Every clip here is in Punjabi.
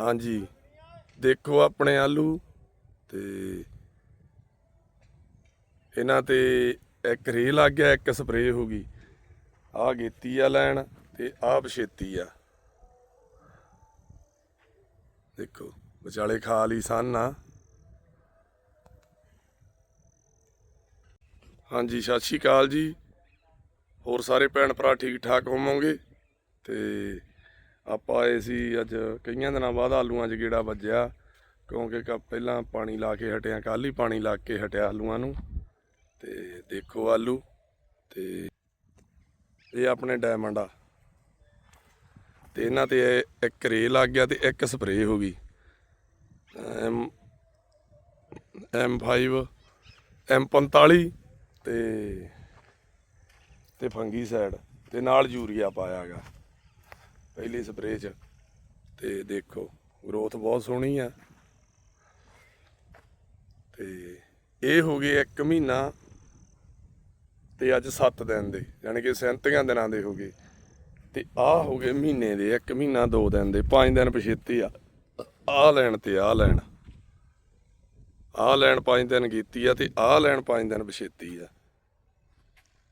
ਹਾਂਜੀ। ਦੇਖੋ ਆਪਣੇ ਆਲੂ ਤੇ ਇਹਨਾਂ ਤੇ ਇੱਕ ਰੇ ਲੱਗ ਗਿਆ, ਇੱਕ ਸਪਰੇਅ ਹੋ ਗਈ। ਆ ਗੇਤੀ ਆ ਲੈਣ ਤੇ ਆ ਪਛੇਤੀ ਆ। ਦੇਖੋ, ਵਿਚਾਲੇ ਖਾ ਲਈ ਸਨ ਆ। ਹਾਂਜੀ, ਸਤਿ ਸ਼੍ਰੀ ਅਕਾਲ ਜੀ। ਹੋਰ ਸਾਰੇ ਭੈਣ ਭਰਾ ਠੀਕ ਠਾਕ ਹੋਵੋਗੇ? ਤੇ ਆਪਾਂ ਆਏ ਸੀ ਅੱਜ ਕਈਆਂ ਦਿਨਾਂ ਬਾਅਦ ਆਲੂਆਂ 'ਚ ਗੇੜਾ ਵੱਜਿਆ, ਕਿਉਂਕਿ ਕ- ਪਹਿਲਾਂ ਪਾਣੀ ਲਾ ਕੇ ਹਟਿਆ ਕੱਲ ਹੀ ਪਾਣੀ ਲਾ ਕੇ ਹਟਿਆ ਆਲੂਆਂ ਨੂੰ। ਤੇ ਦੇਖੋ ਆਲੂ ਤੇ ਇਹ ਆਪਣੇ ਡਾਇਮੰਡ ਆ। ਤੇ ਇਹਨਾਂ ਤੇ ਇੱਕ ਰੇ ਲੱਗ ਗਿਆ ਤੇ ਇੱਕ ਸਪਰੇਅ ਹੋ ਗਈ। ਐਮ M5 M45 ਤੇ ਤੇ ਫੰਗੀ ਸਾਈਡ ਤੇ ਨਾਲ ਯੂਰੀਆ ਪਾਇਆਗਾ ਪਹਿਲੀ ਸਪਰੇਅ ਚ। ਤੇ ਦੇਖੋ ਗਰੋਥ ਬਹੁਤ ਸੋਹਣੀ ਆ। ਤੇ ਇਹ ਹੋ ਗਏ 1 ਮਹੀਨਾ ਤੇ ਅੱਜ 7 ਦਿਨ ਦੇ, ਯਾਨੀ ਕਿ 37 ਦਿਨਾਂ ਦੇ ਹੋ ਗਏ। ਤੇ ਆਹ ਹੋ ਗਏ ਮਹੀਨੇ ਦੇ 1 ਮਹੀਨਾ 2 ਦਿਨ ਦੇ 5 ਦਿਨ ਪਛੇਤੀ ਆ। ਆ ਲੈਣ ਤੇ ਆ ਲੈਣ। ਆ ਲੈਣ 5 ਦਿਨ ਕੀਤੀ ਆ ਤੇ ਆ ਲੈਣ 5 ਦਿਨ ਪਛੇਤੀ ਆ।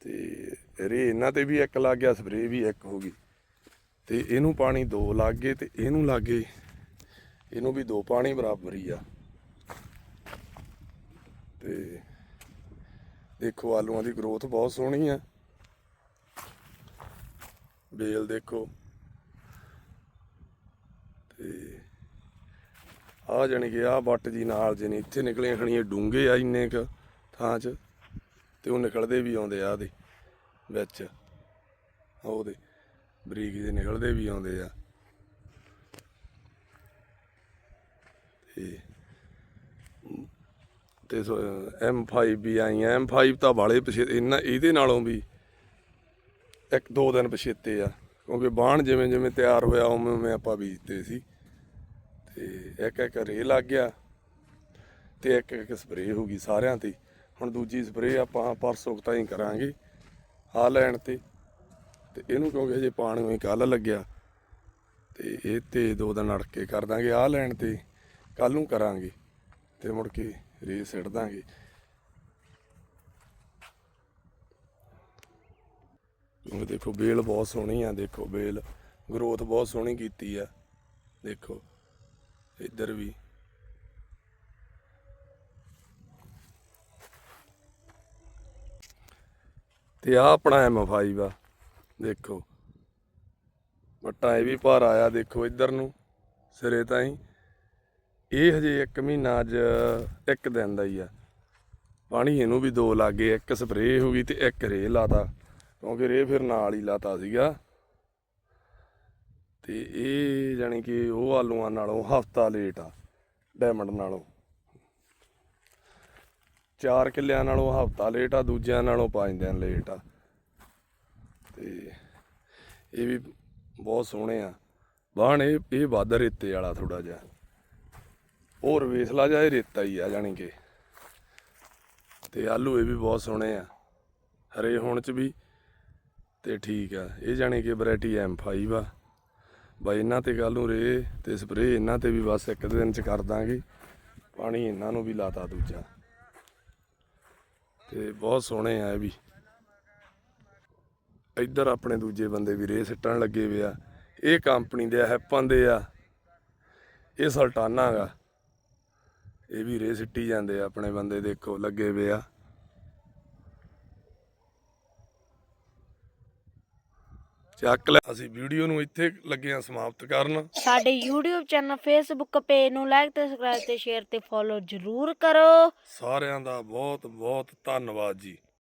ਤੇ ਰੇ ਇਹਨਾਂ ਤੇ ਵੀ ਇੱਕ ਲੱਗ ਗਿਆ, ਸਪਰੇਅ ਵੀ ਇੱਕ ਹੋ ਗਈ। ਤੇ ਇਹਨੂੰ ਪਾਣੀ ਦੋ ਲੱਗ ਗਏ ਤੇ ਇਹਨੂੰ ਲੱਗੇ। ਇਹਨੂੰ ਵੀ ਦੋ ਪਾਣੀ ਬਰਾਬਰ ਹੀ ਆ। ਤੇ ਦੇਖੋ ਆਲੂਆਂ ਦੀ ਗਰੋਥ ਬਹੁਤ ਸੋਹਣੀ ਆ। ਬੇਲ ਦੇਖੋ। ਤੇ ਆ ਜਾਣੀ ਕਿ ਆ ਵੱਟ ਜੀ ਨਾਲ ਜਿਹਨੇ ਇੱਥੇ ਨਿਕਲੇ ਖਣੀਏ ਡੂੰਗੇ ਆ ਇੰਨੇ ਕ ਥਾਂ 'ਚ। ਤੇ ਉਹ ਨਿਕਲਦੇ ਵੀ ਆਉਂਦੇ ਆ ਉਹਦੇ ਵਿੱਚ। ਉਹਦੇ ਬਰੀਕ ਦੇ ਨਿਕਲਦੇ ਵੀ ਆਉਂਦੇ ਆ। ਤੇ ਤੇ M5 ਵੀ ਆਈ ਆ। M5 ਤਾਂ ਬਾਲੇ ਪਿਛੇ, ਇਹਨਾਂ, ਇਹਦੇ ਨਾਲੋਂ ਵੀ ਇੱਕ, ਦੋ ਦਿਨ ਪਛੇਤੇ ਆ। ਕਿਉਂਕਿ ਬਾਣ ਜਿਵੇਂ ਜਿਵੇਂ ਤਿਆਰ ਹੋਇਆ, ਉਵੇਂ ਉਵੇਂ ਆਪਾਂ ਬੀਜਦੇ ਸੀ। ਤੇ ਇੱਕ ਇੱਕ ਰੇ ਲੱਗ ਗਿਆ ਤੇ ਇੱਕ ਇੱਕ ਸਪਰੇਅ ਹੋ ਗਈ ਸਾਰਿਆਂ ਤੇ। ਹੁਣ ਦੂਜੀ ਸਪਰੇਅ ਆਪਾਂ ਪਰਸੋਂ ਕੁ ਤਾਈਂ ਕਰਾਂਗੇ ਆ ਲੈਣ ਤੇ। ਤੇ ਇਹਨੂੰ ਕਿਉਂਕਿ ਹਜੇ ਪਾਣੀ ਹੋਈ ਕੱਲ ਲੱਗਿਆ। ਤੇ ਇਹ ਤੇ ਦੋ ਦਿਨ ਅੜ ਕੇ ਕਰ ਦਾਂਗੇ, ਆਹ ਲੈਣ ਤੇ ਕੱਲ ਨੂੰ ਕਰਾਂਗੇ ਤੇ ਮੁੜ ਕੇ ਰੇ ਸਿੱਟ ਦਾਂਗੇ। ਉਹ ਦੇਖੋ, ਬੇਲ ਬਹੁਤ ਸੋਹਣੀ ਆ, ਦੇਖੋ ਬੇਲ, ਗਰੋਥ ਬਹੁਤ ਸੋਹਣੀ ਕੀਤੀ ਆ, ਦੇਖੋ, ਇੱਧਰ ਵੀ। ਤੇ ਆ ਆਪਣਾ M5 ਆ। ਦੇਖੋ। ਵੱਟਾਂ ਇਹ ਵੀ ਭਾਰ ਆਇਆ ਦੇਖੋ ਇੱਧਰ ਨੂੰ, ਸਿਰੇ ਤਾਈਂ। ਇਹ ਹਜੇ 1 ਮਹੀਨਾ ਅੱਜ, ਇੱਕ ਦਿਨ ਦਾ ਹੀ ਆ। ਪਾਣੀ ਇਹਨੂੰ ਵੀ ਦੋ ਲੱਗੇ, ਇੱਕ ਸਪਰੇਅ ਹੋ ਗਈ ਤੇ ਇੱਕ ਰੇ ਲਾਤਾ, ਕਿਉਂਕਿ ਰੇ ਫਿਰ ਨਾਲ ਹੀ ਲਾਤਾ ਸੀਗਾ। ਤੇ ਇਹ ਜਾਨੀ ਕਿ ਉਹ ਆਲੂਆਂ ਨਾਲੋਂ ਹਫਤਾ ਲੇਟ ਆ ਡਾਇਮੰਡ ਨਾਲੋਂ। ਚਾਰ ਕਿੱਲਿਆਂ ਨਾਲੋਂ ਹਫਤਾ ਲੇਟ ਆ, ਦੂਜਿਆਂ ਨਾਲੋਂ ਪੰਜ ਦਿਨ ਲੇਟ ਆ। ਇਹ ਵੀ ਬਹੁਤ ਸੋਹਣੇ ਆ। ਬਾਣ ਇਹ ਇਹ ਵੱਧ ਰੇਤੇ ਵਾਲਾ ਥੋੜਾ ਜਿਹਾ। ਹੋਰ ਵੇਸਲਾ ਜਿਹਾ ਇਹ ਰੇਤਾ ਹੀ ਆ ਜਾਣੀ ਕਿ। ਤੇ ਆਲੂ ਇਹ ਵੀ ਬਹੁਤ ਸੋਹਣੇ ਆ। ਹਰੇ ਹੋਣ ਚ ਵੀ ਤੇ ਠੀਕ ਆ। ਇਹ ਜਾਣੀ ਕਿ ਵੈਰਾਈਟੀ M5 ਆ। ਬਈ ਇਹਨਾਂ ਤੇ ਕੱਲ ਨੂੰ ਰੇ ਤੇ ਸਪਰੇਅ ਇਹਨਾਂ ਤੇ ਵੀ ਬਸ ਇੱਕ ਦਿਨ ਚ ਕਰ ਦਾਂਗੇ। ਪਾਣੀ ਇਹਨਾਂ ਨੂੰ ਵੀ ਲਾਤਾ ਦੂਜਾ। ਤੇ ਬਹੁਤ ਸੋਹਣੇ ਆ ਇਹ ਵੀ। ਇੱਧਰ ਆਪਣੇ ਦੂਜੇ ਬੰਦੇ ਵੀ ਰੇ ਸਿੱਟਣ ਲੱਗੇ ਵੇ ਆ। ਇਹ ਕੰਪਨੀ ਦੇ ਆ ਹੈਪਨ ਦੇ ਆ। ਇਹ ਸਲਟਾਨਾ ਗਾ। ਇਹ ਵੀ ਰੇ ਸਿੱਟੀ ਜਾਂਦੇ ਆ ਆਪਣੇ ਬੰਦੇ ਦੇਖੋ ਲੱਗੇ ਵੇ ਆ। ਚੱਕ ਲੈ ਅਸੀਂ ਵੀਡੀਓ ਨੂੰ ਇੱਥੇ ਲੱਗੇ ਆ ਸਮਾਪਤ ਕਰਨ। ਸਾਡੇ YouTube ਚੈਨਲ Facebook ਪੇਜ ਨੂੰ ਲਾਈਕ ਤੇ ਸਬਸਕ੍ਰਾਈਬ ਤੇ ਸ਼ੇਅਰ ਤੇ ਫੋਲੋ ਜ਼ਰੂਰ ਕਰੋ। ਸਾਰਿਆਂ ਦਾ ਬਹੁਤ ਬਹੁਤ ਧੰਨਵਾਦ ਜੀ।